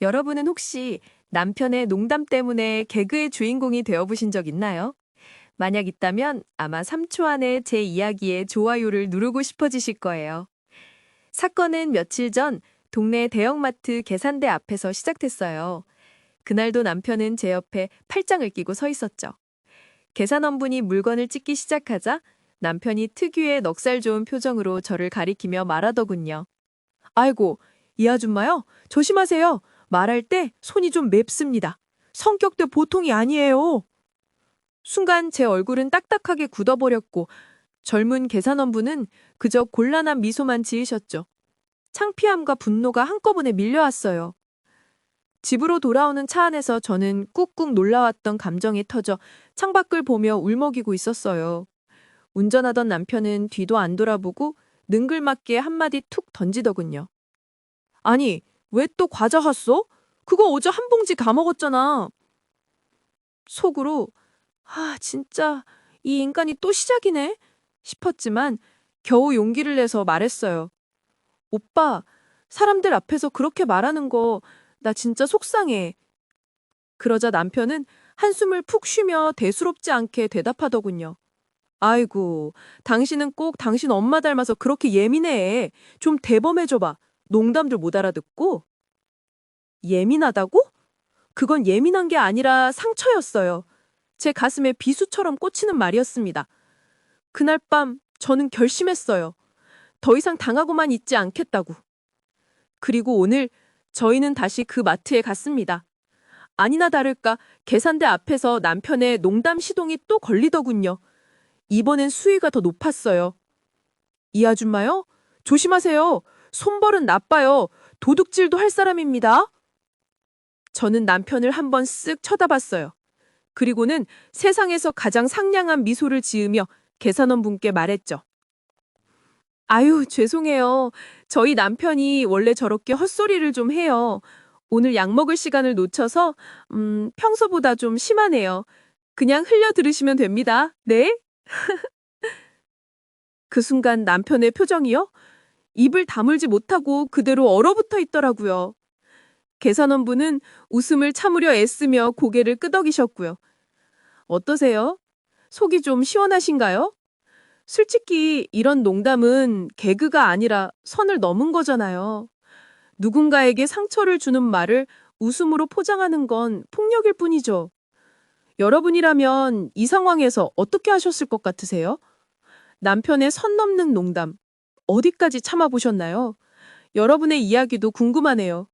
여러분은 혹시 남편의 농담 때문에 개그의 주인공이 되어보신 적 있나요? 만약 있다면 아마 3초 안에 제 이야기에 좋아요를 누르고 싶어지실 거예요. 사건은 며칠 전 동네 대형마트 계산대 앞에서 시작됐어요. 그날도 남편은 제 옆에 팔짱을 끼고 서 있었죠. 계산원분이 물건을 찍기 시작하자 남편이 특유의 넉살 좋은 표정으로 저를 가리키며 말하더군요. 아이고, 이 아줌마요? 조심하세요. 말할 때 손이 좀 맵습니다. 성격도 보통이 아니에요. 순간 제 얼굴은 딱딱하게 굳어버렸고 젊은 계산원분은 그저 곤란한 미소만 지으셨죠. 창피함과 분노가 한꺼번에 밀려왔어요. 집으로 돌아오는 차 안에서 저는 꾹꾹 놀라왔던 감정이 터져 창밖을 보며 울먹이고 있었어요. 운전하던 남편은 뒤도 안 돌아보고 능글맞게 한마디 툭 던지더군요. 아니, 왜 또 과자 샀어? 그거 어제 한 봉지 가먹었잖아. 속으로, 아, 진짜, 이 인간이 또 시작이네? 싶었지만 겨우 용기를 내서 말했어요. 오빠, 사람들 앞에서 그렇게 말하는 거 나 진짜 속상해. 그러자 남편은 한숨을 푹 쉬며 대수롭지 않게 대답하더군요. 아이고, 당신은 꼭 당신 엄마 닮아서 그렇게 예민해. 좀 대범해줘봐. 농담들 못 알아듣고. 예민하다고? 그건 예민한 게 아니라 상처였어요. 제 가슴에 비수처럼 꽂히는 말이었습니다. 그날 밤 저는 결심했어요. 더 이상 당하고만 있지 않겠다고. 그리고 오늘 저희는 다시 그 마트에 갔습니다. 아니나 다를까 계산대 앞에서 남편의 농담 시동이 또 걸리더군요. 이번엔 수위가 더 높았어요. 이 아줌마요? 조심하세요. 손벌은 나빠요. 도둑질도 할 사람입니다. 저는 남편을 한번 쓱 쳐다봤어요. 그리고는 세상에서 가장 상냥한 미소를 지으며 계산원 분께 말했죠. 아유, 죄송해요. 저희 남편이 원래 저렇게 헛소리를 좀 해요. 오늘 약 먹을 시간을 놓쳐서, 음, 평소보다 좀 심하네요. 그냥 흘려 들으시면 됩니다. 네? 그 순간 남편의 표정이요? 입을 다물지 못하고 그대로 얼어붙어 있더라고요. 계산원분은 웃음을 참으려 애쓰며 고개를 끄덕이셨고요. 어떠세요? 속이 좀 시원하신가요? 솔직히 이런 농담은 개그가 아니라 선을 넘은 거잖아요. 누군가에게 상처를 주는 말을 웃음으로 포장하는 건 폭력일 뿐이죠. 여러분이라면 이 상황에서 어떻게 하셨을 것 같으세요? 남편의 선 넘는 농담, 어디까지 참아보셨나요? 여러분의 이야기도 궁금하네요.